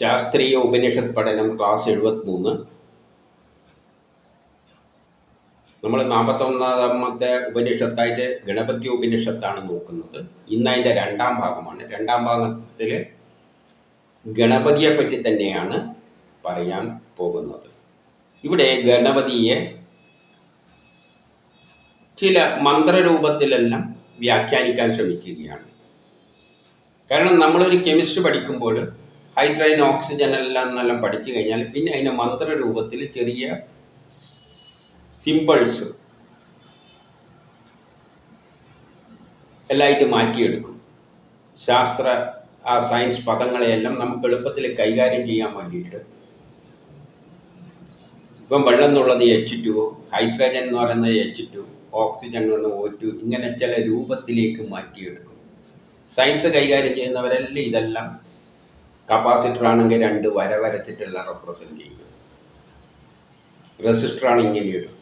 ശാസ്ത്രീയ ഉപനിഷത്ത് പഠനം ക്ലാസ് എഴുപത്തിമൂന്ന്. നമ്മൾ നാൽപ്പത്തൊന്നാമത്തെ ഉപനിഷത്തായിട്ട് ഗണപതി ഉപനിഷത്താണ് നോക്കുന്നത്. ഇന്ന് അതിന്റെ രണ്ടാം ഭാഗമാണ്. രണ്ടാം ഭാഗത്തിൽ ഗണപതിയെ പറ്റി തന്നെയാണ് പറയാൻ പോകുന്നത്. ഇവിടെ ഗണപതിയെ ചില മന്ത്രരൂപത്തിലെല്ലാം വ്യാഖ്യാനിക്കാൻ ശ്രമിക്കുകയാണ്. കാരണം നമ്മളൊരു കെമിസ്ട്രി പഠിക്കുമ്പോൾ ഹൈഡ്രജൻ ഓക്സിജൻ എല്ലാം എന്നെല്ലാം പഠിച്ചു കഴിഞ്ഞാൽ പിന്നെ അതിനെ മന്ത്രരൂപത്തിൽ ചെറിയ സിമ്പിൾസ് എല്ലായിട്ട് മാറ്റിയെടുക്കും. ശാസ്ത്ര ആ സയൻസ് പദങ്ങളെയെല്ലാം നമുക്ക് എളുപ്പത്തിൽ കൈകാര്യം ചെയ്യാൻ വേണ്ടിയിട്ട്. ഇപ്പം വെള്ളം എന്നുള്ളത് എച്ച് ടു ഹൈഡ്രജൻ എന്ന് പറയുന്നത് എച്ച് ടു ഓക്സിജൻ എന്ന് ഒ ടു ഇങ്ങനെ ചില രൂപത്തിലേക്ക് മാറ്റിയെടുക്കും. സയൻസ് കൈകാര്യം ചെയ്യുന്നവരെല്ലാം ഇതെല്ലാം കപ്പാസിറ്റർ ആണെങ്കിൽ രണ്ട് വര വരച്ചിട്ടുള്ള റെപ്രസെന്റ് ചെയ്യുന്നത് റെസിസ്റ്റർ ആണ് ഇങ്ങനെ ഇടും.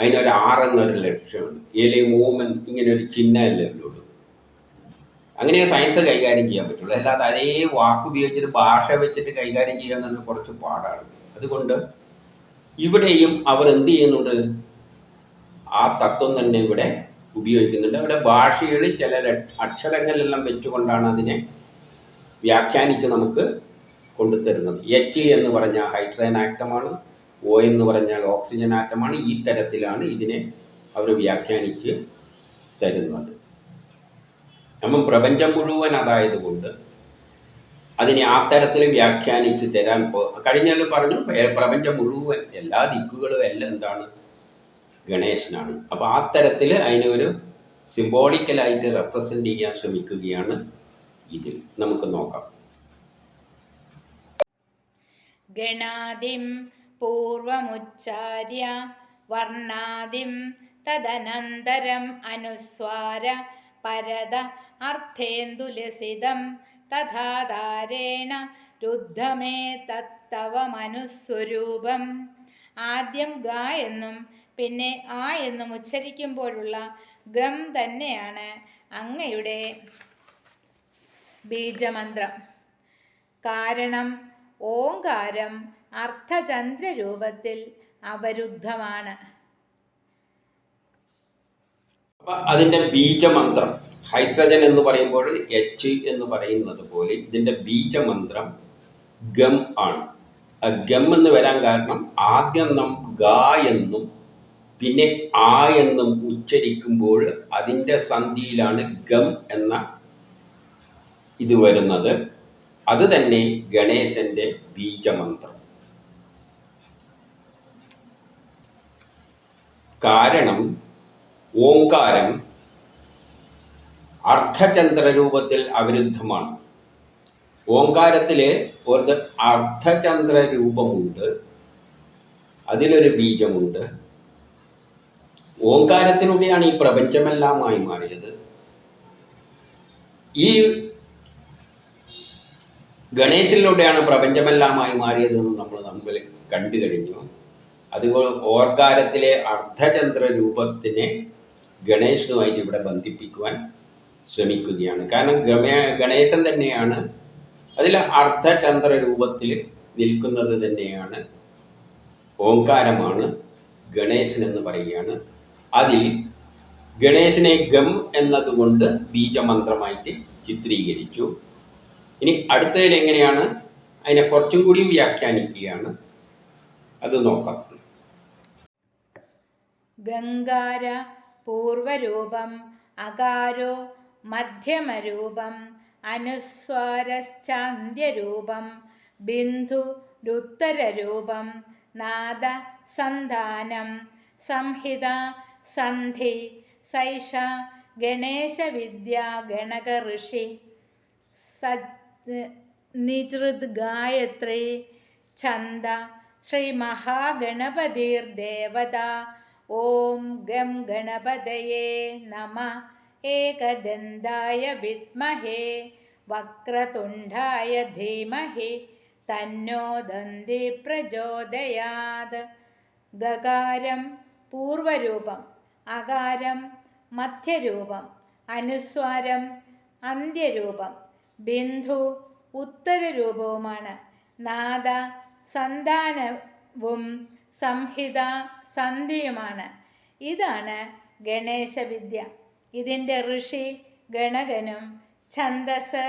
അതിനൊരു ആർ എന്നൊരു ലക്ഷ്യമുണ്ട്. ഏലയും ഓമൻ ഇങ്ങനെ ഒരു ചിഹ്നം ഉള്ളൂ. അങ്ങനെ സയൻസ് കൈകാര്യം ചെയ്യാൻ പറ്റുള്ളൂ. അല്ലാതെ അതേ വാക്ക് ഉപയോഗിച്ചിട്ട് ഭാഷ വെച്ചിട്ട് കൈകാര്യം ചെയ്യാൻ തന്നെ കുറച്ച് പാടാണ്. അതുകൊണ്ട് ഇവിടെയും അവർ എന്ത് ചെയ്യുന്നുണ്ട്? ആ തത്വം തന്നെ ഇവിടെ ഉപയോഗിക്കുന്നുണ്ട്. അവിടെ ഭാഷയിൽ ചില അക്ഷരങ്ങളെല്ലാം വെച്ചുകൊണ്ടാണ് അതിനെ വ്യാഖ്യാനിച്ച് നമുക്ക് കൊണ്ടുതരുന്നത് എച്ച് എന്ന് പറഞ്ഞാൽ ഹൈഡ്രജൻ ആറ്റമാണ് ഒ എന്ന് പറഞ്ഞാൽ ഓക്സിജൻ ആറ്റമാണ് ഈ തരത്തിലാണ് ഇതിനെ അവർ വ്യാഖ്യാനിച്ച് തരുന്നത്. അപ്പം പ്രപഞ്ചം മുഴുവൻ അതായതുകൊണ്ട് അതിനെ ആ തരത്തിൽ വ്യാഖ്യാനിച്ച് തരാൻ കഴിഞ്ഞാൽ പറഞ്ഞു പ്രപഞ്ചം മുഴുവൻ എല്ലാ ദിക്കുകളും എല്ലാം എന്താണ്? ഗണേശനാണ്. അപ്പോൾ ആ തരത്തിൽ അതിനെ ഒരു സിംബോളിക്കലായിട്ട് റെപ്രസെന്റ് ചെയ്യാൻ ശ്രമിക്കുകയാണ് ഇതിൽ നമുക്ക് നോക്കാം. ഗണാദിം പൂർവമുച്ചാര്യ വർണാദിം തദനന്തരം അനുസ്വാര പരത അർത്ഥേന്ദുലസിതം തഥാധാരേണ രുദ്ധമേ തത്തവമനുസ്വരൂപം. ആദ്യം ഗ എന്നും പിന്നെ ആ എന്നും ഉച്ചരിക്കുമ്പോഴുള്ള ഗം തന്നെയാണ് അങ്ങയുടെ ബീജമന്ത്രം. കാരണം ഓങ്കാരം അർത്ഥചന്ദ്ര രൂപത്തിൽ അവരുദ്ധമാണ് അതിന്റെ ബീജമന്ത്രം ഹൈഡ്രജൻ എന്ന് പറയുമ്പോൾ എച്ച് എന്ന് പറയുന്നത് പോലെ ഇതിന്റെ ബീജമന്ത്രം ഗം ആണ്. ഗം എന്ന് വരാൻ കാരണം ആദ്യം നാം ഗ എന്നും പിന്നെ ആ എന്നും ഉച്ചരിക്കുമ്പോൾ അതിന്റെ സന്ധിയിലാണ് ഗം എന്ന ഇത് വരുന്നത് അത് തന്നെ ഗണേശന്റെ ബീജമന്ത്രം. കാരണം ഓംകാരം അർദ്ധചന്ദ്ര രൂപത്തിൽ അവരുദ്ധമാണ്. ഓങ്കാരത്തിലെ ഒരു അർദ്ധചന്ദ്ര രൂപമുണ്ട് അതിലൊരു ബീജമുണ്ട്. ഓങ്കാരത്തിലൂടെയാണ് ഈ പ്രപഞ്ചമെല്ലാമായി മാറിയത്. ഈ ഗണേശനിലൂടെയാണ് പ്രപഞ്ചമെല്ലാമായി മാറിയതെന്ന് നമ്മൾ നമ്മൾ കണ്ടു കഴിഞ്ഞു. അതുപോലെ ഓർക്കാരത്തിലെ അർദ്ധചന്ദ്ര രൂപത്തിനെ ഗണേശനുമായിട്ട് ഇവിടെ ബന്ധിപ്പിക്കുവാൻ ശ്രമിക്കുകയാണ്. കാരണം ഗണേശൻ തന്നെയാണ് അതിൽ അർദ്ധചന്ദ്ര രൂപത്തിൽ നിൽക്കുന്നത് തന്നെയാണ് ഓങ്കാരമാണ് ഗണേശൻ എന്ന് പറയുകയാണ്. അതിൽ ഗണേശനെ ഗം എന്നതുകൊണ്ട് ബീജമന്ത്രമായിട്ട് ചിത്രീകരിച്ചു. ഇനി അടുത്തതിൽ എങ്ങനെയാണ്? അതിനെ കുറച്ചും കൂടിയും വ്യാഖ്യാനിക്കുകയാണ്. അത് നോക്കാം. ഗംഗാര പൂർവരൂപം അകാരോ മധ്യമരൂപം അനുസ്വാരശ്ചാന്ത്യരൂപം ബിന്ദു രുത്തരരൂപം നാദ സന്താനം സംഹിത സന്ധി സൈഷ ഗണേശവിദ്യ ഗണക ഋഷി നിജൃത് निजृद्गायत्री छन्द श्रीमहागणपतिर्देवता। ॐ गं गणपतये नमः। एकदन्दाय विद्महे वक्रतुण्डाय धीमहि तन्नो दन्दिप्रचोदयात् गकारं पूर्वरूपम् अकारं मध्यरूपम् अनुस्वारम् अन्त्यरूपम्। ബിന്ദു ഉത്തരരൂപവുമാണ്. നാദ സന്താനവും സംഹിത സന്ധിയുമാണ്. ഇതാണ് ഗണേശവിദ്യ. ഇതിന്റെ ഋഷി ഗണകനും ഛന്ദസ്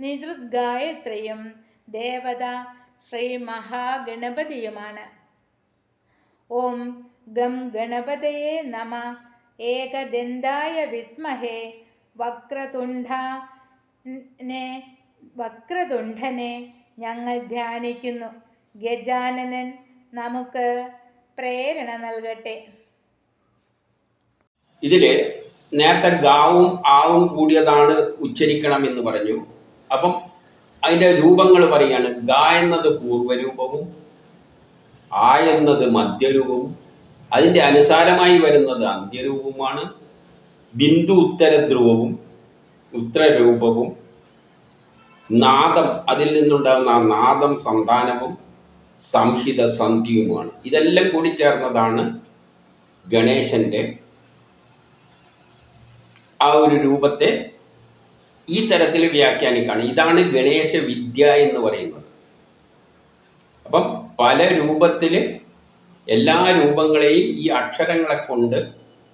നിജൃത് ഗായത്രിയും ദേവത ശ്രീ മഹാഗണപതിയുമാണ്. ഓം ഗം ഗണപതയെ നമ. ഏകദന്തായ വിദ്മഹേ. വക്രതുണ്ഡനെ വക്രതുണ്ഡനെ ഞങ്ങൾ ധ്യാനിക്കുന്നു. ഗജാനനൻ നമുക്ക് പ്രേരണ നൽകട്ടെ. ഇതിൽ നേരത്തെ ഗാവും ആവും കൂടിയതാണ് ഉച്ചരിക്കണം എന്ന് പറഞ്ഞു. അപ്പം അതിന്റെ രൂപങ്ങൾ പറയാണ്. ഗ എന്നത് പൂർവരൂപവും ആ എന്നത് മധ്യരൂപവും അതിന്റെ അനുസാരമായി വരുന്നത് അന്ത്യരൂപവുമാണ് ബിന്ദു ഉത്തര ധ്രുവവും ഉത്തരരൂപവും നാദം അതിൽ നിന്നുണ്ടാകുന്ന ആ നാദം സന്താനവും സംഹിത സന്ധിയുമാണ്. ഇതെല്ലാം കൂടി ചേർന്നതാണ് ഗണേശന്റെ ആ ഒരു രൂപത്തെ ഈ തരത്തിൽ വ്യാഖ്യാനിക്കുകയാണ് ഇതാണ് ഗണേശ വിദ്യ എന്ന് പറയുന്നത്. അപ്പം പല രൂപത്തിൽ എല്ലാ രൂപങ്ങളെയും ഈ അക്ഷരങ്ങളെ കൊണ്ട്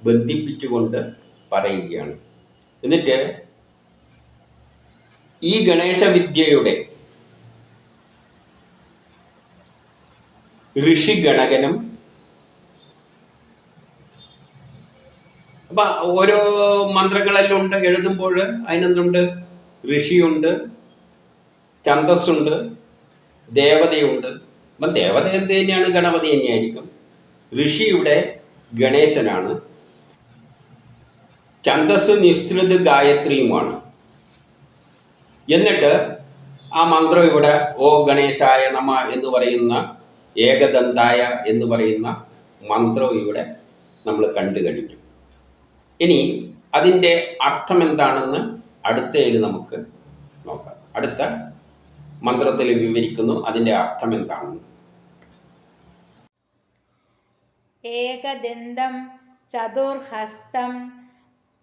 ബന്ധിപ്പിച്ചുകൊണ്ട് പറയുകയാണ്. എന്നിട്ട് ഈ ഗണേശ വിദ്യയുടെ ഋഷി ഗണകനും അപ്പൊ ഓരോ മന്ത്രങ്ങളെല്ലാം ഉണ്ട് എഴുതുമ്പോൾ അതിനെന്തുണ്ട്? ഋഷിയുണ്ട് ഛന്തസ്സുണ്ട് ദേവതയുണ്ട്. അപ്പം ദേവത എന്ത് തന്നെയാണ്? ഗണപതി തന്നെയായിരിക്കും. ഋഷിയുടെ ഗണേശനാണ്. ഛന്തസ് നിസ്തൃത് ഗായത്രിയുമാണ്. എന്നിട്ട് ആ മന്ത്രം ഇവിടെ ഓ ഗണേശായ നമ എന്ന് പറയുന്ന ഏകദന്തായ എന്ന് പറയുന്ന മന്ത്രം ഇവിടെ നമ്മൾ കണ്ടു കഴിഞ്ഞു. ഇനി അതിന്റെ അർത്ഥം എന്താണെന്ന് അടുത്തതിൽ നമുക്ക് നോക്കാം. അടുത്ത മന്ത്രത്തിൽ വിവരിക്കുന്നു അതിന്റെ അർത്ഥം എന്താണെന്ന് ഏകദന്തം ചതുർഹസ്തം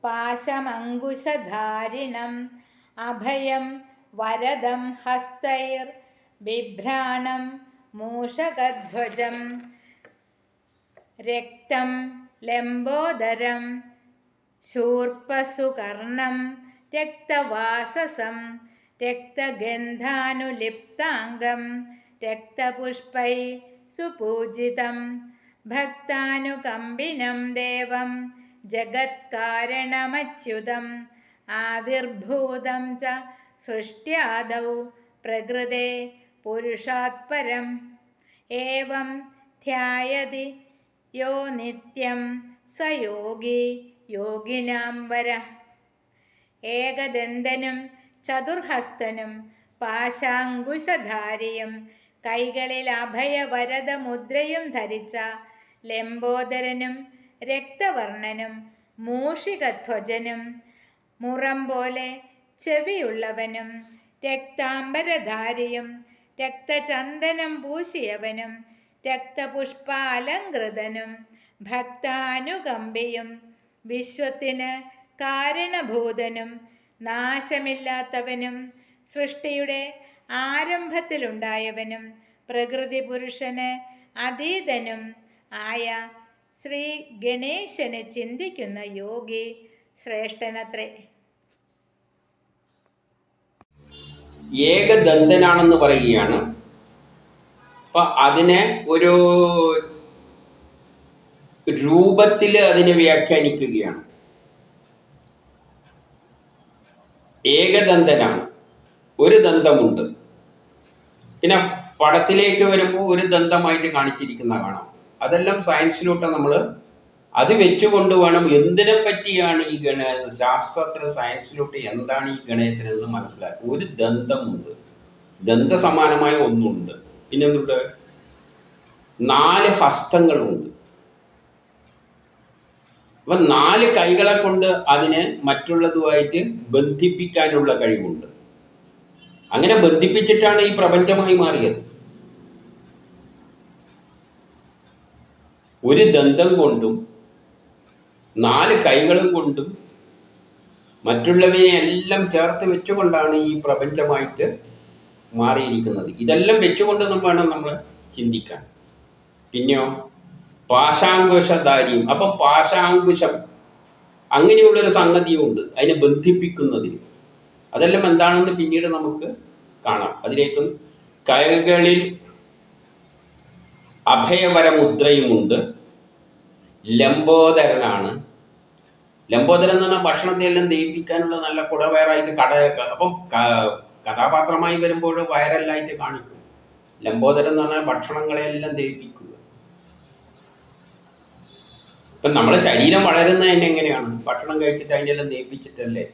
പാശമങ്കുശധാരിണം अभयं वरदं हस्तैर्बिभ्राणं मूषकध्वजं रक्तं लम्बोदरं शूर्पसुकर्णं रक्तवाससं रक्तगन्धानुलिप्ताङ्गं रक्तपुष्पैः सुपूजितं भक्तानुकम्बिनं देवं जगत्कारणमच्युतं ആവിർഭൂതം ച സൃഷ്ട്യാദൗ പ്രകൃതേ പുരുഷാത്പരം ഏവം ധ്യായതി യോ നിത്യം സ യോഗി യോഗിനാം വര. ഏകദന്തനും ചതുർഹസ്തനും പാശാങ്കുശധാരിയും കൈകളിൽ അഭയവരത മുദ്രയും ധരിച്ച ലംബോദരനും രക്തവർണനും മൂഷികധ്വജനും മുറം പോലെ ചെവിയുള്ളവനും രക്താംബരധാരിയും രക്തചന്ദനം പൂശിയവനും രക്തപുഷ്പാലങ്കൃതനും ഭക്താനുകമ്പിയും വിശ്വത്തിന് കാരണഭൂതനും നാശമില്ലാത്തവനും സൃഷ്ടിയുടെ ആരംഭത്തിലുണ്ടായവനും പ്രകൃതി പുരുഷന് അതീതനും ആയ ശ്രീ ഗണേശനെ ചിന്തിക്കുന്ന യോഗി ശ്രേഷ്ഠനത്രേ. ഏകദന്തനാണെന്ന് പറയുകയാണ്. അപ്പൊ അതിനെ ഒരു രൂപത്തിൽ അതിനെ വ്യാഖ്യാനിക്കുകയാണ്. ഏകദന്തനാണ്. ഒരു ദന്തമുണ്ട്. പിന്നെ പടത്തിലേക്ക് വരുമ്പോൾ ഒരു ദന്തമായിട്ട് കാണിച്ചിരിക്കുന്ന കാണാം. അതെല്ലാം സയൻസിലോട്ട് നമ്മൾ അത് വെച്ചുകൊണ്ട് വേണം എന്തിനെ പറ്റിയാണ് ഈ ഗണേശ ശാസ്ത്രത്തിൽ സയൻസിലോട്ട് എന്താണ് ഈ ഗണേശൻ എന്ന് മനസ്സിലാക്കുക ഒരു ദന്തമുണ്ട്. ദന്ത സമാനമായ ഒന്നുണ്ട്. പിന്നെന്തുണ്ട്? നാല് ഹസ്തങ്ങളുണ്ട്. അപ്പൊ നാല് കൈകളെ കൊണ്ട് അതിനെ മറ്റുള്ളതുമായിട്ട് ബന്ധിപ്പിക്കാനുള്ള കഴിവുണ്ട്. അങ്ങനെ ബന്ധിപ്പിച്ചിട്ടാണ് ഈ പ്രപഞ്ചമായി മാറിയത്. ഒരു ദന്തം കൊണ്ടും നാല് കൈകളും കൊണ്ടും മറ്റുള്ളവയെ എല്ലാം ചേർത്ത് വെച്ചുകൊണ്ടാണ് ഈ പ്രപഞ്ചമായിട്ട് മാറിയിരിക്കുന്നത്. ഇതെല്ലാം വെച്ചുകൊണ്ട് വേണം നമ്മൾ ചിന്തിക്കാൻ. പിന്നെയോ? പാശാങ്കുശധാരിയും. അപ്പം പാശാങ്കുശം അങ്ങനെയുള്ളൊരു സംഗതിയുണ്ട്. അതിനെ ബന്ധിപ്പിക്കുന്നതിന് അതെല്ലാം എന്താണെന്ന് പിന്നീട് നമുക്ക് കാണാം. അതിലേക്കും കൈകളിൽ അഭയവരമുദ്രയുമുണ്ട്. ലംബോദരനാണ്. ലംബോദരൻ എന്ന് പറഞ്ഞാൽ ഭക്ഷണത്തെ എല്ലാം ദഹിപ്പിക്കാനുള്ള നല്ല കുടവയറായിട്ട് കട അപ്പം കഥാപാത്രമായി വരുമ്പോൾ വയറല്ലായിട്ട് കാണിക്കും. ലംബോദരൻ എന്ന് പറഞ്ഞാൽ ഭക്ഷണങ്ങളെല്ലാം ദഹിപ്പിക്കുക. ഇപ്പം നമ്മുടെ ശരീരം വളരുന്നത് എങ്ങനെയാണ്? ഭക്ഷണം കഴിച്ചിട്ട് അതിന്റെ എല്ലാം ദഹിപ്പിച്ചിട്ടല്ലേ?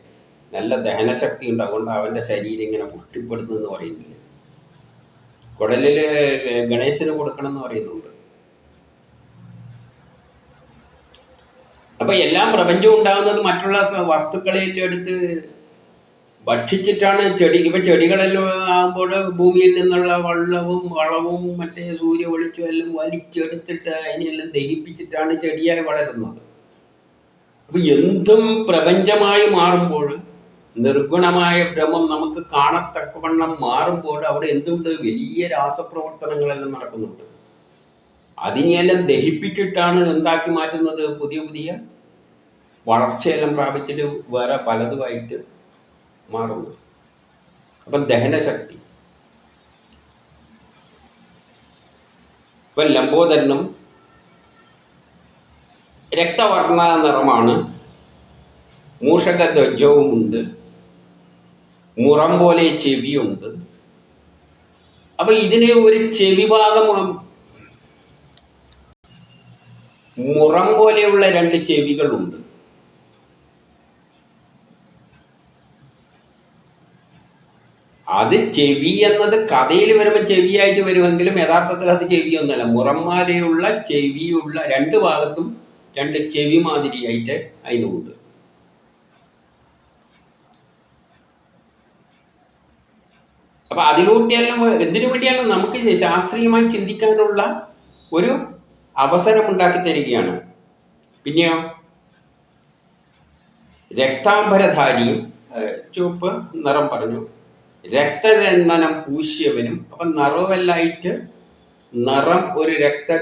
നല്ല ദഹനശക്തി ഉണ്ട്. അതുകൊണ്ട് അവന്റെ ശരീരം ഇങ്ങനെ പുഷ്ടിപ്പെടുന്നു എന്ന് പറയുന്നില്ല. കുടലിൽ ഗണേശന് കൊടുക്കണം എന്ന് പറയുന്നുണ്ട്. അപ്പൊ എല്ലാം പ്രപഞ്ചം ഉണ്ടാകുന്നത് മറ്റുള്ള വസ്തുക്കളെ എടുത്ത് ഭക്ഷിച്ചിട്ടാണ് ചെടി. ഇപ്പൊ ചെടികളെല്ലാം ആകുമ്പോൾ ഭൂമിയിൽ നിന്നുള്ള വെള്ളവും വളവും മറ്റേ സൂര്യ വെളിച്ചവും എല്ലാം വലിച്ചെടുത്തിട്ട് അതിനെല്ലാം ദഹിപ്പിച്ചിട്ടാണ് ചെടിയായി വളരുന്നത്. അപ്പൊ എന്തും പ്രപഞ്ചമായി മാറുമ്പോൾ നിർഗുണമായ ഭ്രമം നമുക്ക് കാണത്തക്കവണ്ണം മാറുമ്പോൾ അവിടെ എന്തുണ്ട്? വലിയ രാസപ്രവർത്തനങ്ങളെല്ലാം നടക്കുന്നുണ്ട്. അതിനെയെല്ലാം ദഹിപ്പിച്ചിട്ടാണ് എന്താക്കി മാറ്റുന്നത്? പുതിയ പുതിയ വളർച്ചയെല്ലാം പ്രാപിച്ചിട്ട് വേറെ പലതുമായിട്ട് മാറുന്നു. അപ്പം ദഹനശക്തി. ഇപ്പം ലംബോദരനും രക്തവർണ നിറമാണ്. മൂഷകധ്വജവുമുണ്ട്. മുറം പോലെ ചെവിയുണ്ട്. അപ്പൊ ഇതിനെ ഒരു ചെവി ഭാഗം മുറം പോലെയുള്ള രണ്ട് ചെവികളുണ്ട്. അത് ചെവി എന്നത് കഥയിൽ വരുമ്പോൾ ചെവിയായിട്ട് വരുമെങ്കിലും യഥാർത്ഥത്തിൽ അത് ചെവിയൊന്നുമല്ല. മുറന്മാരെയുള്ള ചെവിയുള്ള രണ്ട് ഭാഗത്തും രണ്ട് ചെവി മാതിരിയായിട്ട് അതിനുണ്ട് അപ്പൊ അതിലൂട്ടിയെല്ലാം എന്തിനു വേണ്ടിയാണ് നമുക്ക് ശാസ്ത്രീയമായി ചിന്തിക്കാനുള്ള ഒരു അവസരം ഉണ്ടാക്കി തരികയാണ്. പിന്നെയോ? രക്താംബരധാരിയും ചുവപ്പ് നിറം പറഞ്ഞു. രക്തചന്ദനം പൂശിയവനും അപ്പം നിറവെല്ലായിട്ട് നിറം ഒരു രക്ത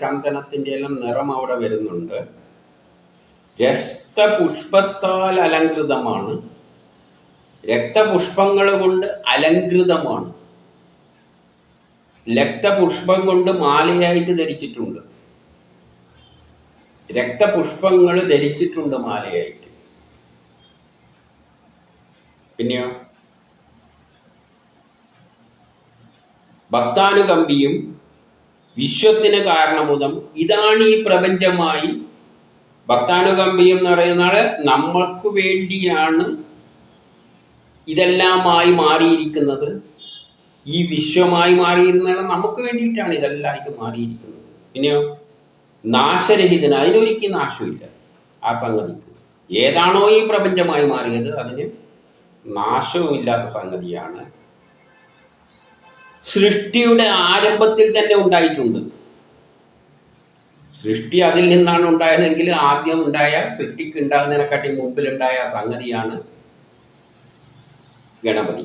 ചന്ദനത്തിന്റെ എല്ലാം നിറം അവിടെ വരുന്നുണ്ട്. രക്തപുഷ്പത്താൽ അലങ്കൃതമാണ് രക്തപുഷ്പങ്ങൾ കൊണ്ട് അലങ്കൃതമാണ് രക്തപുഷ്പം കൊണ്ട് മാലയായിട്ട് ധരിച്ചിട്ടുണ്ട്. രക്തപുഷ്പങ്ങൾ ധരിച്ചിട്ടുണ്ട് മാലയായിട്ട്. പിന്നെയോ? ഭക്താനുകമ്പിയും വിശ്വത്തിന് കാരണഭൂതം ഇതാണ് ഈ പ്രപഞ്ചമായി ഭക്താനുകമ്പിയും എന്ന് പറയുന്നത് നമ്മൾക്ക് വേണ്ടിയാണ് ഇതെല്ലാമായി മാറിയിരിക്കുന്നത്. ഈ വിശ്വമായി മാറിയിരുന്നത് നമുക്ക് വേണ്ടിയിട്ടാണ് ഇതെല്ലാം ഇത് മാറിയിരിക്കുന്നത്. പിന്നെയോ നാശരഹിതന് അതിനൊരിക്കലും നാശമില്ല. ആ സംഗതിക്ക് ഏതാണോ ഈ പ്രപഞ്ചമായി മാറിയത് അതിന് നാശവുമില്ലാത്ത സംഗതിയാണ് സൃഷ്ടിയുടെ ആരംഭത്തിൽ തന്നെ ഉണ്ടായിട്ടുണ്ട്. സൃഷ്ടി അതിൽ നിന്നാണ് ഉണ്ടായതെങ്കിൽ ആദ്യം ഉണ്ടായ സൃഷ്ടിക്ക് ഉണ്ടാകുന്നതിനെക്കാട്ടി മുമ്പിലുണ്ടായ സംഗതിയാണ് ഗണപതി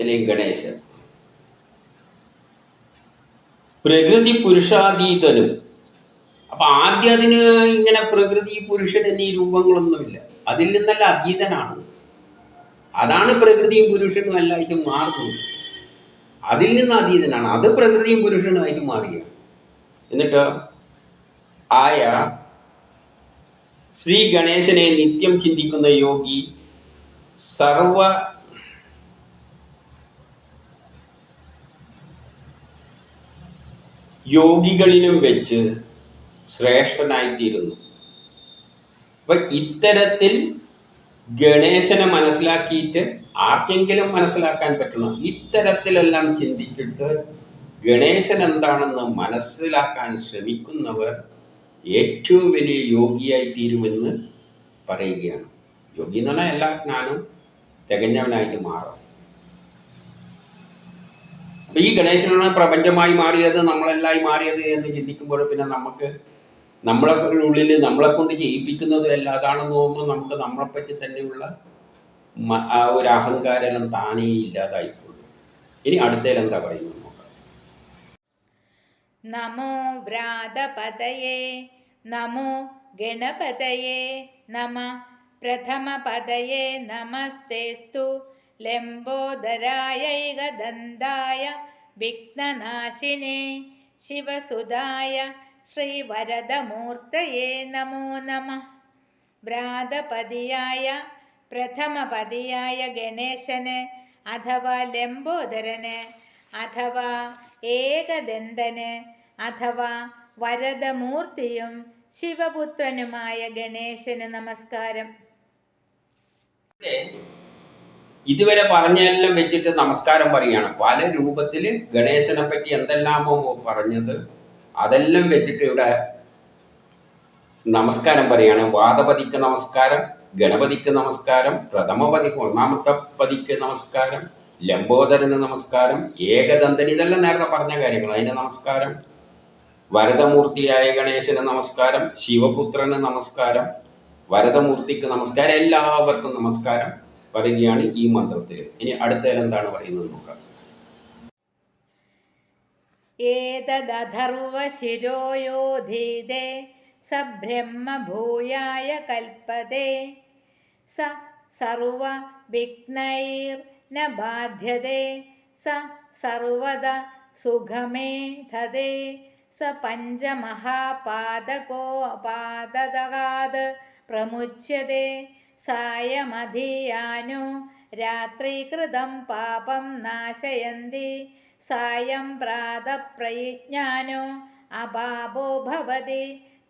അല്ലെങ്കിൽ ഗണേശൻ. പ്രകൃതി പുരുഷാതീതനും. അപ്പൊ ആദ്യം അതിന് ഇങ്ങനെ പ്രകൃതി പുരുഷൻ എന്നീ രൂപങ്ങളൊന്നുമില്ല. അതിൽ നിന്നല്ല അതീതനാണ്. അതാണ് പ്രകൃതിയും പുരുഷനും എല്ലായിട്ടും മാറുന്നത്. അതിൽ നിന്ന് അതീതനാണ്. അത് പ്രകൃതിയും പുരുഷനുമായിട്ട് മാറിയ. എന്നിട്ട് ആയ ശ്രീ ഗണേശനെ നിത്യം ചിന്തിക്കുന്ന യോഗി സർവ യോഗികളിലും വെച്ച് ശ്രേഷ്ഠനായിത്തീരുന്നു. അപ്പൊ ഇത്തരത്തിൽ ഗണേശനെ മനസ്സിലാക്കിയിട്ട് ആർക്കെങ്കിലും മനസ്സിലാക്കാൻ പറ്റണം ഇത്തരത്തിലെല്ലാം ചിന്തിച്ചിട്ട് ഗണേശൻ എന്താണെന്ന് മനസ്സിലാക്കാൻ ശ്രമിക്കുന്നവർ ഏറ്റവും വലിയ യോഗിയായി തീരുമെന്ന് പറയുകയാണ്. യോഗി എന്ന് പറഞ്ഞാൽ എല്ലാ ജ്ഞാനം തികഞ്ഞവനായിട്ട് മാറും. അപ്പൊ ഈ ഗണേശനാണ് പ്രപഞ്ചമായി മാറിയത് നമ്മളെല്ലായി മാറിയത് എന്ന് ചിന്തിക്കുമ്പോൾ പിന്നെ നമുക്ക് നമ്മളെ ഉള്ളിൽ നമ്മളെ കൊണ്ട് ചെയ്യിപ്പിക്കുന്നതല്ല അതാണെന്ന് തോന്നുമ്പോൾ നമുക്ക് നമ്മളെപ്പറ്റി തന്നെയുള്ള ആ ഒരു അഹങ്കാരം താനേ ഇല്ലാതായിക്കൊള്ളും ഇനി അടുത്തേൽ എന്താ പറയുന്നത് നമോ വ്രാതപതയേ നമോ ഗണപതയേ നമ പ്രഥമപതയേ നമസ്തേസ്തു ലംബോദരായൈകദന്തായ വിഘ്നനാശിനേ ശിവസുതായ ശ്രീവരദമൂർത്തയേ നമോ നമ. വ്രാതപതിയായ പ്രഥമപതിയായ ഗണേശന് അഥവാ ലംബോദരന് അഥവാ ഏകദന്തന് അഥവാ വരദമൂർത്തിയും ശിവപുത്രനുമായ ഗണേശന് നമസ്കാരം. ഇതുവരെ പറഞ്ഞതെല്ലാം വെച്ചിട്ട് നമസ്കാരം പറയുകയാണ് പല രൂപത്തിൽ ഗണേശനെ പറ്റി എന്തെല്ലാമോ പറഞ്ഞത് അതെല്ലാം വെച്ചിട്ട് ഇവിടെ നമസ്കാരം പറയാണ്. വാദപതിക്ക് നമസ്കാരം ഗണപതിക്ക് നമസ്കാരം പ്രഥമപതിക്ക് ഒന്നാമത്തെ പതിക്ക് നമസ്കാരം ലംബോദരന് നമസ്കാരം ഏകദന്തൻ ഇതെല്ലാം നേരത്തെ പറഞ്ഞ കാര്യങ്ങൾ. അതിന് നമസ്കാരം. വരദമൂർത്തിയായ ഗണേശന് നമസ്കാരം ശിവപുത്രന് നമസ്കാരം വരദമൂർത്തിക്ക് നമസ്കാരം എല്ലാവർക്കും നമസ്കാരം പറയുകയാണ് ഈ മന്ത്രത്തിൽ. ഇനി അടുത്ത എന്താണ് പറയുന്നത് നോക്കാം. ഏതദഥർവശിരോയോധീതേ സ ബ്രഹ്മഭൂയായ കൽപ്പതേ स सर्वविघ्नैर्न बाध्यते स सर्वदा सुगमेधे स पञ्चमहापादकोऽपादगात् प्रमुच्यते। सायमधीयानो रात्रिकृतं पापं नाशयन्ति सायं प्रातप्रयज्ञानो अभावो भवति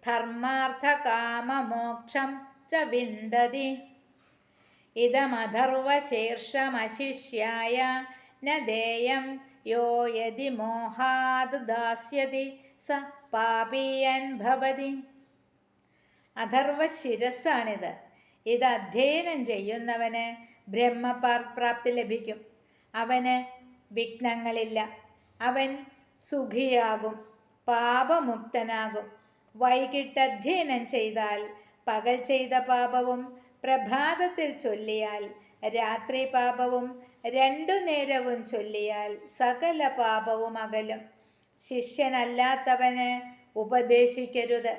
धर्मार्थकाममोक्षं च विन्दति। ഇതമഥർവശീർഷമശിഷ്യായ ന ദേയം യോ യതി മോഹാത് ദാസ്യതി സ പാപീയൻ ഭവതി. അധർവ ശിരസ്സാണിത് ഇത് അധ്യയനം ചെയ്യുന്നവന് ബ്രഹ്മപ്രാപ്തി ലഭിക്കും. അവന് വിഘ്നങ്ങളില്ല. അവൻ സുഖിയാകും. പാപമുക്തനാകും. വൈകിട്ട് അധ്യയനം ചെയ്താൽ പകൽ ചെയ്ത പാപവും പ്രഭാതത്തിൽ ചൊല്ലിയാൽ രാത്രി പാപവും രണ്ടു നേരവും ചൊല്ലിയാൽ സകല പാപവും അകലും. ശിഷ്യനല്ലാത്തവന് ഉപദേശിക്കരുത്.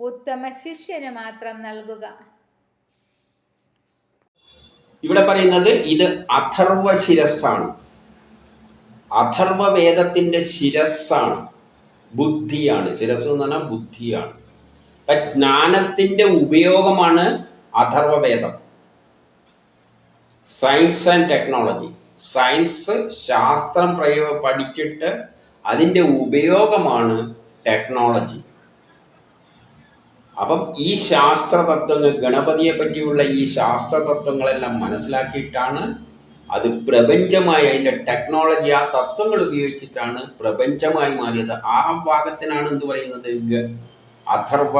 ഉത്തമ ശിഷ്യന് മാത്രം നൽകുക. ഇവിടെ പറയുന്നത് ഇത് അഥർവ ശിരസ്സാണ്. അഥർവ വേദത്തിന്റെ ശിരസ്സാണ്. ബുദ്ധിയാണ്. ശിരസ് എന്ന് പറഞ്ഞാൽ ബുദ്ധിയാണ്. ജ്ഞാനത്തിന്റെ ഉപയോഗമാണ് അഥർവ വേദം സയൻസ് ആൻഡ് ടെക്നോളജി സയൻസ് ശാസ്ത്രം പ്രയോ പഠിച്ചിട്ട് അതിന്റെ ഉപയോഗമാണ് ടെക്നോളജി അപ്പം ഈ ശാസ്ത്ര തത്വങ്ങൾ ഗണപതിയെ പറ്റിയുള്ള ഈ ശാസ്ത്ര തത്വങ്ങളെല്ലാം മനസ്സിലാക്കിയിട്ടാണ് അത് പ്രപഞ്ചമായി അതിന്റെ ടെക്നോളജി ആ തത്വങ്ങൾ ഉപയോഗിച്ചിട്ടാണ് പ്രപഞ്ചമായി മാറിയത്. ആ ഭാഗത്തിനാണ് എന്ത് പറയുന്നത്? അഥർവ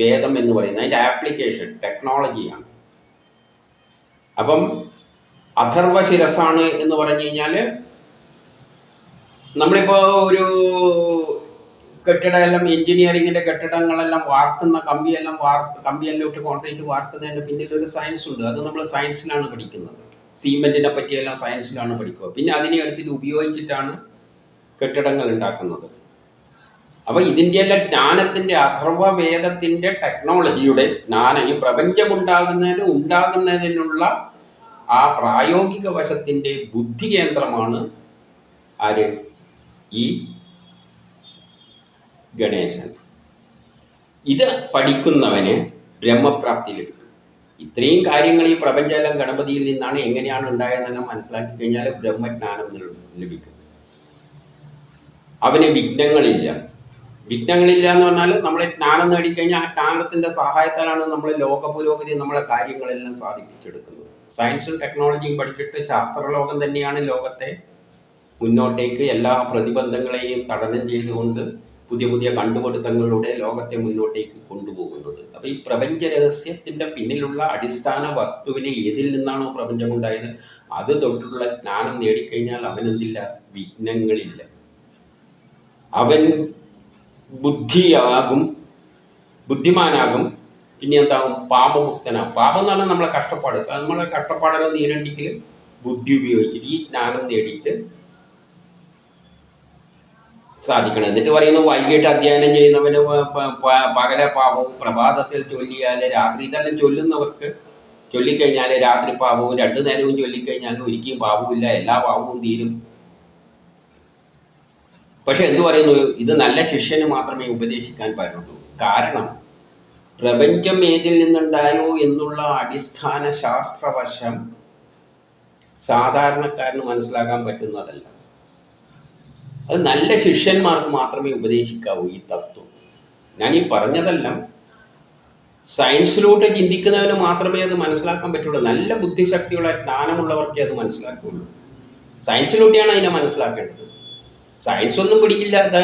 വേദം എന്ന് പറയുന്നത് അതിന്റെ ആപ്ലിക്കേഷൻ ടെക്നോളജിയാണ് അപ്പം അഥർവ ശിരസാണ് എന്ന് പറഞ്ഞു കഴിഞ്ഞാൽ നമ്മളിപ്പോൾ ഒരു കെട്ടിടമെല്ലാം എഞ്ചിനീയറിങ്ങിന്റെ കെട്ടിടങ്ങളെല്ലാം വാർക്കുന്ന കമ്പിയെല്ലാം വാർത്ത് കമ്പിയെല്ലാം ഇട്ട് കോൺക്രീറ്റ് വാർക്കുന്നതിന്റെ പിന്നിൽ ഒരു സയൻസ് ഉണ്ട്. അത് നമ്മൾ സയൻസിലാണ് പഠിക്കുന്നത്. സീമെന്റിനെ പറ്റിയെല്ലാം സയൻസിലാണ് പഠിക്കുക. പിന്നെ അതിനെ എടുത്തിട്ട് ഉപയോഗിച്ചിട്ടാണ് കെട്ടിടങ്ങൾ ഉണ്ടാക്കുന്നത്. അപ്പോൾ ഇതിന്റെയെല്ലാം ജ്ഞാനത്തിന്റെ അഥർവ വേദത്തിന്റെ ടെക്നോളജിയുടെ ജ്ഞാനം ഈ പ്രപഞ്ചമുണ്ടാകുന്നതിന് ഉണ്ടാകുന്നതിനുള്ള ആ പ്രായോഗിക വശത്തിന്റെ ബുദ്ധി കേന്ദ്രമാണ് ആര്? ഈ ഗണേശൻ. ഇത് പഠിക്കുന്നവന് ബ്രഹ്മപ്രാപ്തി ലഭിക്കും. ഇത്രയും കാര്യങ്ങൾ ഈ പ്രപഞ്ചമെല്ലാം ഗണപതിയിൽ നിന്നാണ് എങ്ങനെയാണ് ഉണ്ടായതെന്നെല്ലാം മനസ്സിലാക്കി കഴിഞ്ഞാൽ ബ്രഹ്മജ്ഞാനം ലഭിക്കും. അവന് വിഘ്നങ്ങളില്ല. വിഘ്നങ്ങളില്ല എന്ന് പറഞ്ഞാൽ നമ്മൾ ജ്ഞാനം നേടിക്കഴിഞ്ഞാൽ ആ ജ്ഞാനത്തിന്റെ സഹായത്താലാണ് നമ്മൾ ലോക പുരോഗതി നമ്മളെ കാര്യങ്ങളെല്ലാം സാധിപ്പിച്ചെടുക്കുന്നത്. സയൻസും ടെക്നോളജിയും പഠിച്ചിട്ട് ശാസ്ത്രലോകം തന്നെയാണ് ലോകത്തെ മുന്നോട്ടേക്ക് എല്ലാ പ്രതിബന്ധങ്ങളെയും തടനം ചെയ്തുകൊണ്ട് പുതിയ പുതിയ കണ്ടുപിടുത്തങ്ങളിലൂടെ ലോകത്തെ മുന്നോട്ടേക്ക് കൊണ്ടുപോകുന്നത്. അപ്പോൾ ഈ പ്രപഞ്ച രഹസ്യത്തിന്റെ പിന്നിലുള്ള അടിസ്ഥാന വസ്തുവിനെ ഏതിൽ നിന്നാണോ പ്രപഞ്ചമുണ്ടായത്? അത് തൊട്ടുള്ള ജ്ഞാനം നേടിക്കഴിഞ്ഞാൽ അവനെന്തില്ല? വിഘ്നങ്ങളില്ല. അവൻ ബുദ്ധിയാകും ബുദ്ധിമാനാകും പിന്നെ എന്താകും പാപമുക്തനാകും. പാപം എന്ന് പറഞ്ഞാൽ നമ്മളെ കഷ്ടപ്പാട്. നമ്മളെ കഷ്ടപ്പാടുകൾ നീരണ്ടിക്കൽ ബുദ്ധി ഉപയോഗിച്ചിട്ട് ഈ ജ്ഞാനം നേടിയിട്ട് സാധിക്കണം. എന്നിട്ട് പറയുന്നു വൈകിട്ട് അധ്യയനം ചെയ്യുന്നവന് പകലെ പാപവും പ്രഭാതത്തിൽ ചൊല്ലിയാൽ രാത്രി തന്നെ ചൊല്ലുന്നവർക്ക് ചൊല്ലിക്കഴിഞ്ഞാൽ രാത്രി പാപവും രണ്ടു നേരവും ചൊല്ലിക്കഴിഞ്ഞാൽ ഒരിക്കലും പാപവുമില്ല എല്ലാ പാപവും തീരും. പക്ഷെ എന്തു പറയുന്നു? ഇത് നല്ല ശിഷ്യന് മാത്രമേ ഉപദേശിക്കാൻ പാടുള്ളൂ കാരണം പ്രപഞ്ചം ഏതിൽ നിന്നുണ്ടായോ എന്നുള്ള അടിസ്ഥാന ശാസ്ത്രവശം സാധാരണക്കാരന് മനസ്സിലാക്കാൻ പറ്റുന്നതല്ല. അത് നല്ല ശിഷ്യന്മാർക്ക് മാത്രമേ ഉപദേശിക്കാവൂ ഈ തത്വം. ഞാൻ ഈ പറഞ്ഞതെല്ലാം. സയൻസിലോട്ട് ചിന്തിക്കുന്നവന് മാത്രമേ അത് മനസ്സിലാക്കാൻ പറ്റുള്ളൂ. നല്ല ബുദ്ധിശക്തിയുള്ള ജ്ഞാനമുള്ളവർക്കേ അത് മനസ്സിലാക്കുള്ളൂ സയൻസിലൂടെയാണ് അതിനെ മനസ്സിലാക്കേണ്ടത്. സയൻസ് ഒന്നും പിടിക്കില്ലാത്ത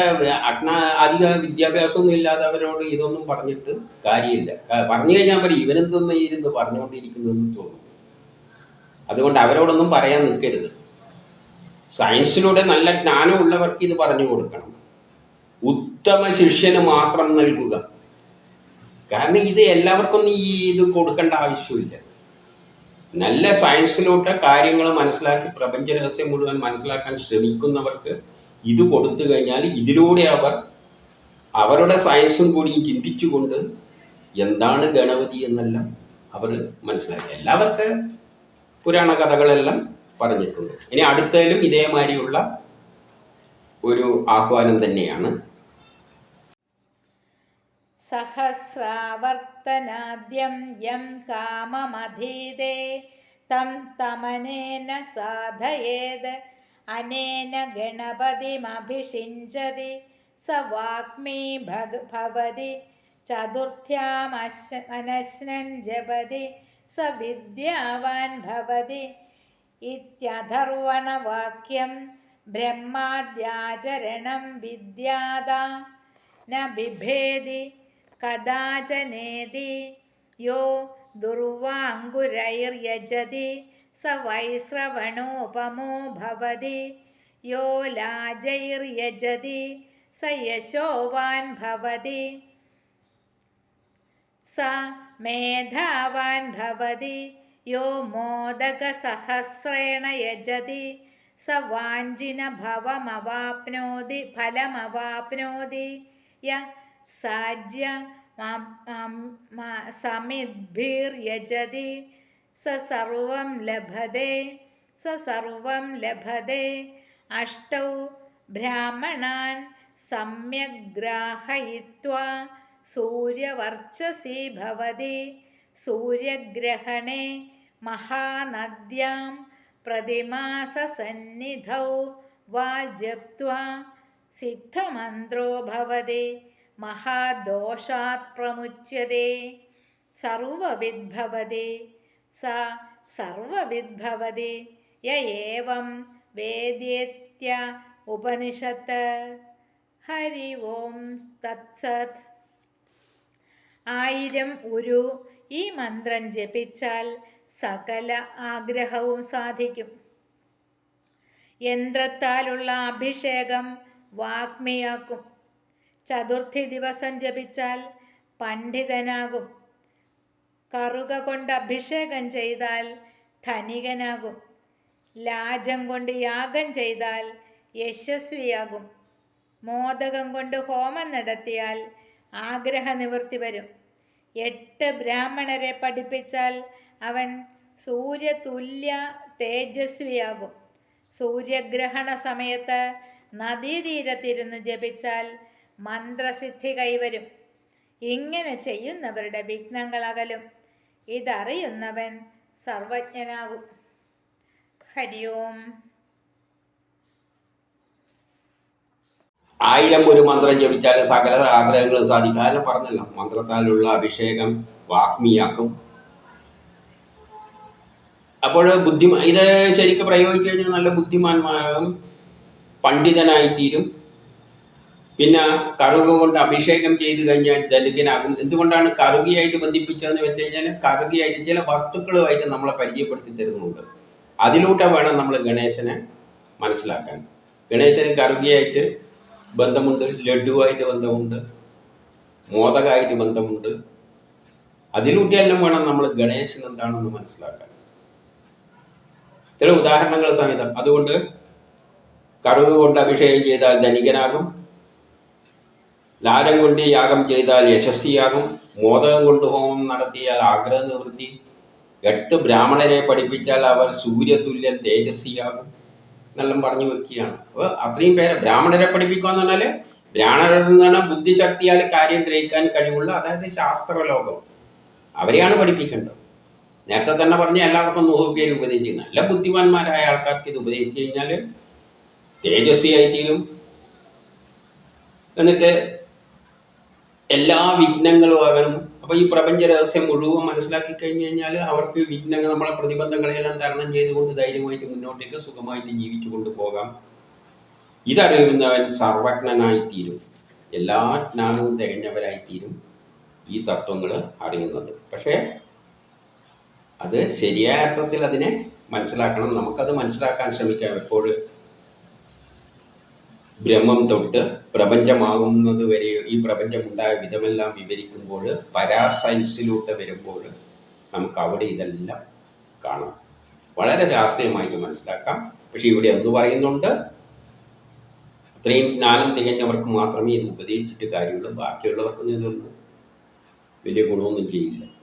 അഗ്ന അധിക വിദ്യാഭ്യാസമൊന്നും ഇല്ലാത്തവരോട് ഇതൊന്നും പറഞ്ഞിട്ട് കാര്യമില്ല. പറഞ്ഞു കഴിഞ്ഞാൽ പറയും ഇവനെന്തൊന്നും ഇരുന്ന് പറഞ്ഞുകൊണ്ടിരിക്കുന്നതെന്ന് തോന്നും. അതുകൊണ്ട് അവരോടൊന്നും പറയാൻ നിൽക്കരുത്. സയൻസിലൂടെ നല്ല ജ്ഞാനമുള്ളവർക്ക് ഇത് പറഞ്ഞു കൊടുക്കണം. ഉത്തമ ശിഷ്യന് മാത്രം നൽകുക. കാരണം ഇത് എല്ലാവർക്കൊന്നും ഈ ഇത് കൊടുക്കേണ്ട ആവശ്യമില്ല. നല്ല സയൻസിലോട്ട് കാര്യങ്ങൾ മനസ്സിലാക്കി പ്രപഞ്ച രഹസ്യം മുഴുവൻ മനസ്സിലാക്കാൻ ശ്രമിക്കുന്നവർക്ക് ഇത് കൊടുത്തു കഴിഞ്ഞാൽ ഇതിലൂടെ അവർ അവരുടെ സയൻസും കൂടി ചിന്തിച്ചുകൊണ്ട് എന്താണ് ഗണപതി എന്നെല്ലാം അവർ മനസ്സിലാക്കി. എല്ലാവർക്ക് പുരാണ കഥകളെല്ലാം പറഞ്ഞിട്ടുണ്ട്. ഇനി അടുത്തതിലും ഇതേമാതിരിയുള്ള ഒരു ആഹ്വാനം തന്നെയാണ്. സഹസ്രാവർത്തനാദ്യം യം തം തമനേന സാധയേത് अनेन गणपतिमभिषिञ्चति स वाग्मी भग भवति। चतुर्थ्यामश्न अनश्नन् जगति स विद्यावान् भवति। इत्यथर्वणवाक्यं ब्रह्माद्याचरणं विद्यादा। न बिभेदि कदा यो दुर्वाङ्गुरैर्यजति। ദുർവാങ്കുരൈർയജതി സ വൈശ്രവണോപമോ ഭവതി യോ ലാജൈർയജതി സ യശോവാൻ ഭവതി സ മേധാവാൻ ഭവതി യോ മോദകസഹസ്രേണ യജതി സ വാഞ്ചിന ഭവമവാപ്നോതി ഫലമവാപ്നോതി യ സാജ്യ स सर्वं लभते स सर्वं लभते। अष्टौ ब्राह्मणान् सम्यग्ग्राहयित्वा सूर्यवर्चसि भवति। सूर्यग्रहणे महानद्यां प्रतिमाससन्निधौ वा जप्त्वा सिद्धमन्त्रो भवति। महादोषात् प्रमुच्यते। सर्वविद्भवति സ സർവവിദ്ഭവതി. യ ഏവം വേദ്യേത്യ ഉപനിഷത്ത്. ഹരി ഓം തത്സത്. ആയിരം ഉരു ഈ മന്ത്രം ജപിച്ചാൽ സകല ആഗ്രഹവും സാധിക്കും. യന്ത്രത്താലുള്ള അഭിഷേകം വാഗ്മിയാക്കും. ചതുർത്ഥി ദിവസം ജപിച്ചാൽ പണ്ഡിതനാകും. കറുക കൊണ്ട് അഭിഷേകം ചെയ്താൽ ധനികനാകും. ലാജം കൊണ്ട് യാഗം ചെയ്താൽ യശസ്വിയാകും. മോദകം കൊണ്ട് ഹോമം നടത്തിയാൽ ആഗ്രഹ നിവൃത്തി വരും. എട്ട് ബ്രാഹ്മണരെ പഠിപ്പിച്ചാൽ അവൻ സൂര്യതുല്യ തേജസ്വിയാകും. സൂര്യഗ്രഹണ സമയത്ത് നദീതീരത്തിരുന്ന് ജപിച്ചാൽ മന്ത്രസിദ്ധി കൈവരും. ഇങ്ങനെ ചെയ്യുന്നവരുടെ വിഘ്നങ്ങൾ അകലും ഇതറിയുന്നവൻ സർവജ്ഞനാകും. ഹരി ഓം ആയിരം ഒരു മന്ത്രം ജപിച്ചാൽ സകല ആഗ്രഹങ്ങൾ സാധിക്കും. അതെല്ലാം പറഞ്ഞല്ലോ. മന്ത്രത്താലുള്ള അഭിഷേകം വാഗ്മിയാക്കും. അപ്പോൾ ബുദ്ധിമാ ഇത് ശരിക്കും പ്രയോഗിച്ചു കഴിഞ്ഞാൽ നല്ല ബുദ്ധിമാന്മാരും പണ്ഡിതനായിത്തീരും. പിന്നെ കറുക കൊണ്ട് അഭിഷേകം ചെയ്തു കഴിഞ്ഞാൽ ദലിതനാകും. എന്തുകൊണ്ടാണ് കറുകിയായിട്ട് ബന്ധിപ്പിച്ചതെന്ന് വെച്ച് കഴിഞ്ഞാൽ കറുകിയായിട്ട് ചില വസ്തുക്കളുമായിട്ട് നമ്മളെ പരിചയപ്പെടുത്തി തരുന്നുണ്ട്. അതിലൂടെ വേണം നമ്മൾ ഗണേശനെ മനസ്സിലാക്കാൻ. ഗണേശന് കറുകിയായിട്ട് ബന്ധമുണ്ട് ലഡുവായിട്ട് ബന്ധമുണ്ട് മോദകമായിട്ട് ബന്ധമുണ്ട്. അതിലൂടെയെല്ലാം വേണം നമ്മൾ ഗണേശൻ എന്താണെന്ന് മനസ്സിലാക്കാൻ. ചില ഉദാഹരണങ്ങൾ സഹിതം അതുകൊണ്ട് കറുക കൊണ്ട് അഭിഷേകം ചെയ്താൽ ധനികനാകും. ലാലം കൊണ്ട് യാഗം ചെയ്താൽ യശസ്വിയാകും. മോദകം കൊണ്ട് ഹോമം നടത്തിയാൽ ആഗ്രഹ നിവൃത്തി എട്ട് ബ്രാഹ്മണരെ പഠിപ്പിച്ചാൽ അവർ സൂര്യതുല്യൻ തേജസ്വിയാകും. എന്നെല്ലാം പറഞ്ഞു വെക്കുകയാണ്. അപ്പോൾ അത്രയും പേരെ ബ്രാഹ്മണരെ പഠിപ്പിക്കുക എന്ന് പറഞ്ഞാൽ ബ്രാഹ്മണരിൽ നിന്നാണ് ബുദ്ധിശക്തിയാൽ കാര്യം ഗ്രഹിക്കാൻ കഴിവുള്ള അതായത് ശാസ്ത്രലോകം. അവരെയാണ് പഠിപ്പിക്കേണ്ടത്. നേരത്തെ തന്നെ പറഞ്ഞ എല്ലാവർക്കും നൂറ് പേര് ഉപദേശിക്കും നല്ല ബുദ്ധിമാന്മാരായ ആൾക്കാർക്ക് ഇത് ഉപദേശിച്ചു കഴിഞ്ഞാൽ തേജസ്വിയായി തീരും എന്നിട്ട് എല്ലാ വിഘ്നങ്ങളും അവനും. അപ്പോൾ ഈ പ്രപഞ്ച രഹസ്യം മുഴുവൻ മനസ്സിലാക്കി കഴിഞ്ഞു കഴിഞ്ഞാൽ അവർക്ക് വിഘ്നങ്ങൾ നമ്മളെ പ്രതിബന്ധങ്ങളെല്ലാം തരണം ചെയ്തുകൊണ്ട് ധൈര്യമായിട്ട് മുന്നോട്ടേക്ക് സുഖമായിട്ട് ജീവിച്ചു കൊണ്ട് കൊണ്ടുപോകാം ഇതറിയുന്നവൻ സർവജ്ഞനായിത്തീരും എല്ലാ ജ്ഞാനവും തികഞ്ഞവരായിത്തീരും ഈ തത്വങ്ങൾ അറിയുന്നത്. പക്ഷേ അത് ശരിയായ അർത്ഥത്തിൽ അതിനെ മനസ്സിലാക്കണം. നമുക്കത് മനസ്സിലാക്കാൻ ശ്രമിക്കാം എപ്പോഴും. ബ്രഹ്മം തൊട്ട് പ്രപഞ്ചമാകുന്നത് വരെ ഈ പ്രപഞ്ചമുണ്ടായ വിധമെല്ലാം വിവരിക്കുമ്പോൾ പരാസയൻസിലൂടെ വരുമ്പോൾ നമുക്ക് അവിടെ ഇതെല്ലാം കാണാം. വളരെ ശാസ്ത്രീയമായിട്ട് മനസ്സിലാക്കാം. പക്ഷെ ഇവിടെ എന്ത് പറയുന്നുണ്ട്? അത്രയും ജ്ഞാനം തികഞ്ഞവർക്ക് മാത്രമേ ഇത് ഉപദേശിച്ചിട്ട് കാര്യമുള്ളൂ. ബാക്കിയുള്ളവർക്കൊന്നും ഇതൊന്നും വലിയ ഗുണമൊന്നും ചെയ്യില്ല.